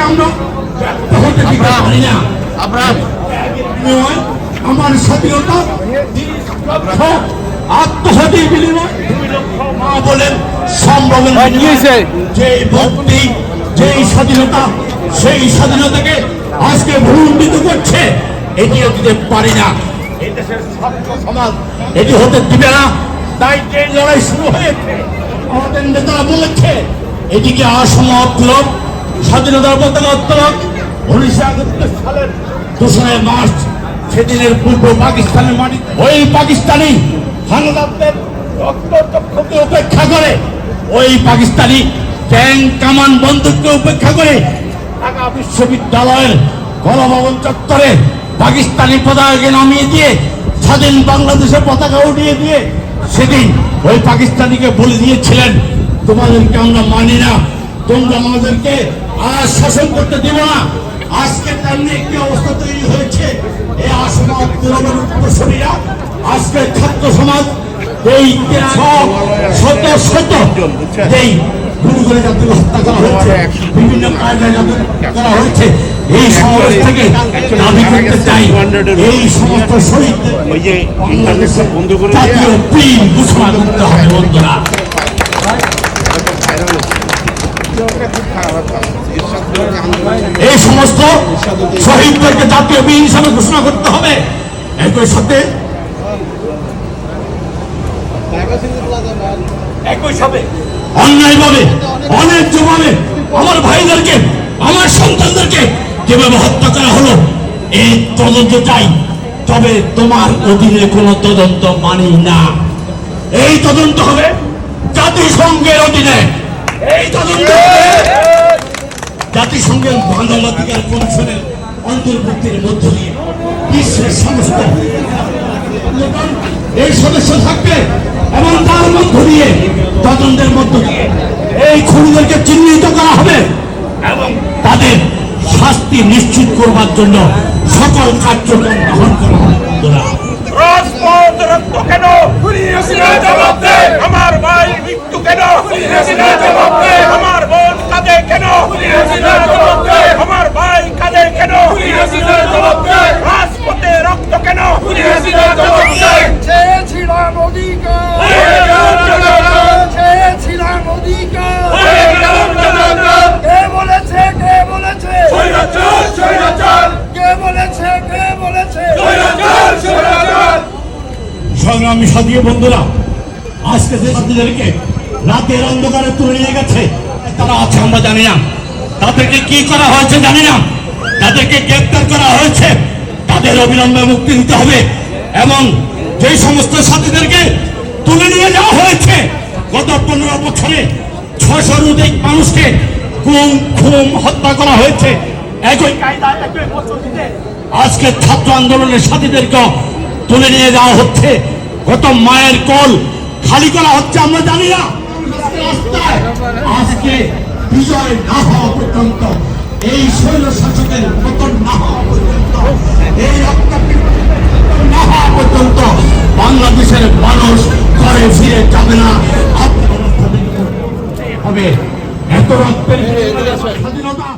থেকে আমরা হতে পারি না। আপনার আমার স্বাধীনতা আত্মহতির বিনিময়। মা বলেন সম্ভবের কি যে ভক্তি যেই স্বাধীনতা সেই স্বাধীনতাকে আজকে ভূমিত করছে এটিও দিতে পারি না। এই দেশের ছাত্র সমাজ এটি হতে দিবে না। তাই যে লড়াই শুরু হয়েছে আমাদের নেতারা বলেছে এটিকে অসমাপ্ত স্বাধীনতার পতাকা উত্তোলন উনিশশো একত্রিশ সালের দোসরা মার্চ, সেদিনের পূর্ব পাকিস্তানের মাটি, ওই পাকিস্তানি হানাদারদের রক্তচক্ষুকে উপেক্ষা করে, ওই পাকিস্তানি ট্যাঙ্ক, কামান, বন্দুককে উপেক্ষা করে ঢাকা বিশ্ববিদ্যালয়ের গণভবন চত্বরে পাকিস্তানি পতাকাকে নামিয়ে দিয়ে, স্বাধীন বাংলাদেশের পতাকা উঠিয়ে দিয়ে, সেদিন ওই পাকিস্তানিকে বলে দিয়েছিলেন, তোমাদেরকে আমরা মানি না। তোমরা আমাদেরকে আর শাসন করতে দিব না। আজকে তেমনি একটি অবস্থা তৈরি হয়েছে। এই আসনা উত্তরসূরীরা আজকে ছাত্র সমাজ এই শত শত এই হত্যা করা হয়েছে বিভিন্ন করা হয়েছে এই সমাজ থেকে দাবি করতে চাই। এই সমস্ত জাতীয় প্রিয় করতে হবে বন্ধুরা। এই সমস্ত শহীদদেরকে জাতীয় বীর হিসাবে ঘোষণা করতে হবে। একই সাথে একই সাথে অন্যায়ভাবে আমার ভাইদেরকে, আমার সন্তানদেরকে যেভাবে হত্যা করা হলো এই তদন্ত চাই। তবে তোমার অধীনে কোনো তদন্ত মানি না। এই তদন্ত হবে জাতিসংঘের অধীনে। এই তদন্ত জাতিসংঘের মানবাধিকার কমিশনের অন্তর্ভুক্তির মধ্য দিয়ে বিশ্বের সমস্ত এই সদস্য থাকবে এবং তার মধ্য দিয়ে তদন্তের মধ্য দিয়ে এই খুনিদেরকে চিহ্নিত করা হবে এবং তাদের শাস্তি নিশ্চিত করবার জন্য সকল কার্যক্রম গ্রহণ করা হবে। চেয়েছিলাম অধিকার চেয়েছিলাম অধিকার কে বলেছে কে বলেছে? কে বলেছে কে বলেছে? সংগ্রামী সাথী বন্ধুরা আজকে যে সাথীদেরকে রাতের অন্ধকারে তুলে নিয়ে গেছে তারা আছে আমরা জানি না। তাদেরকে কি করা হয়েছে জানি না। তাদেরকে গ্রেপ্তার করা হয়েছে। তাদের অবিলম্বে মুক্তি দিতে হবে। এবং যে সমস্ত সাথীদেরকে তুলে নিয়ে যাওয়া হয়েছে, গত পনেরো বছরে ছশোর অধিক মানুষকে গুম খুম হত্যা করা হয়েছে। একই কায়দা একই পদ্ধতিতে আজকে ছাত্র আন্দোলনের সাথীদেরকে তুলে নিয়ে যাওয়া হচ্ছে। গত মায়ের কল খালি করা হচ্ছে, আমরা জানি না। আজকে বিজয় না হওয়া পর্যন্ত, এই শৈল শাসকের পতন না হওয়া পর্যন্ত, এই বাংলাদেশের মানুষ ঘরে ফিরে যাবে না হবে এত রক্তের স্বাধীনতা